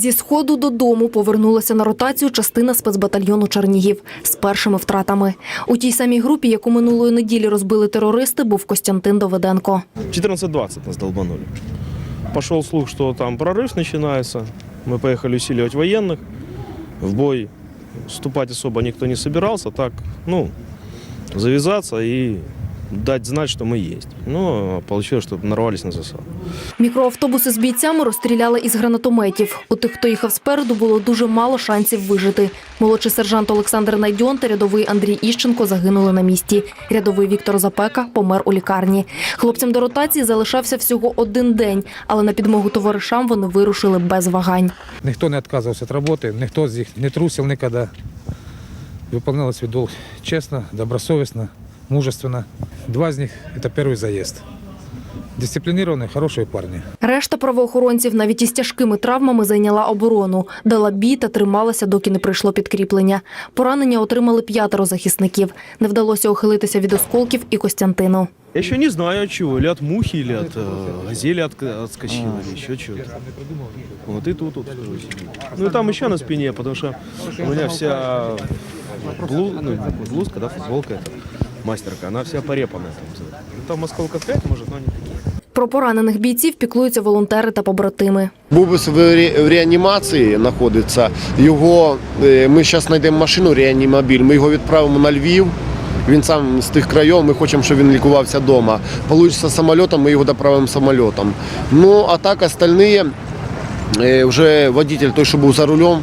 Зі сходу додому повернулася на ротацію частина спецбатальйону Чернігів з першими втратами. У тій самій групі, яку минулої неділі розбили терористи, був Костянтин Доведенко. 14.20 нас долбанули. Пошел слух, что там прорыв начинается. Мы поехали усиливать военных. В бой вступать особо никто не собирался. Так, ну, завязаться и дать знать, что мы есть. Ну, получилось, что нарвались на засаду. Мікроавтобуси з бійцями розстріляли із гранатометів. У тих, хто їхав спереду, було дуже мало шансів вижити. Молодший сержант Олександр Найдьон та рядовий Андрій Іщенко загинули на місці. Рядовий Віктор Запека помер у лікарні. Хлопцям до ротації залишався всього один день, але на підмогу товаришам вони вирушили без вагань. Ніхто не відказувався від роботи, ніхто з них не трусив ніколи. Виконали свій долг чесно, добросовісно, мужественно. Два з них – це перший заїзд. Дисципліновані, хороші парні. Решта правоохоронців навіть із тяжкими травмами зайняла оборону, дала бій та трималася, доки не прийшло підкріплення. Поранення отримали п'ятеро захисників. Не вдалося ухилитися від осколків і Костянтину. Я еще не знаю от чего. Или от мухи, или от э, газели от, отскочила, или еще чего-то. Вот и тут вот второй. Ну и там еще на спине, потому что у меня вся блу- ну, блузка, да, футболка эта, мастерка, она вся порепанная. Там, Ну, там осколков 5, может, но они такие. Про поранених бійців піклуються волонтери та побратими. Бубис в ре- в реанімації знаходиться. Його е, ми зараз знайдемо машину, реанімобіль. Ми його відправимо на Львів. Він сам з тих країв. Ми хочемо, щоб він лікувався вдома. Получиться самольотом, ми його доправимо самольотом. Ну а так остальні, е, вже водитель, той, що був за рулем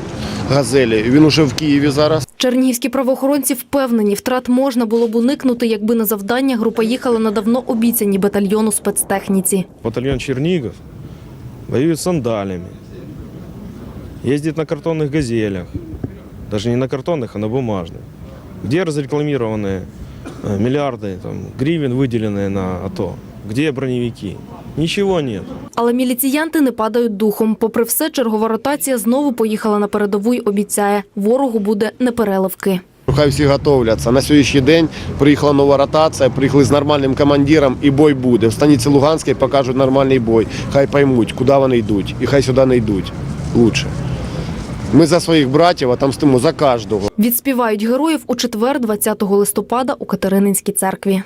газелі, він уже в Києві зараз. Чернігівські правоохоронці впевнені, втрат можна було б уникнути, якби на завдання група їхала на давно обіцяній батальйону спецтехніці. Батальон Чернигов воюет с сандалями, ездит на картонных газелях, даже не на картонных, а на бумажных. Где разрекламированные э, миллиарды там, гривен, выделенные на АТО? Где броневики? Ничего нет. Але міліціянти не падають духом. Попри все, чергова ротація знову поїхала на передову й обіцяє, ворогу буде непереливки. Хай всі готовляться. На сьогоднішній день приїхала нова ротація, приїхали з нормальним командиром і бой буде. В станиці Луганській покажуть нормальний бой. Хай поймуть, куди вони йдуть. І хай сюди не йдуть. Лучше. Ми за своїх братів отомстимо за кожного. Відспівають героїв у четвер, 20 листопада у Катерининській церкві.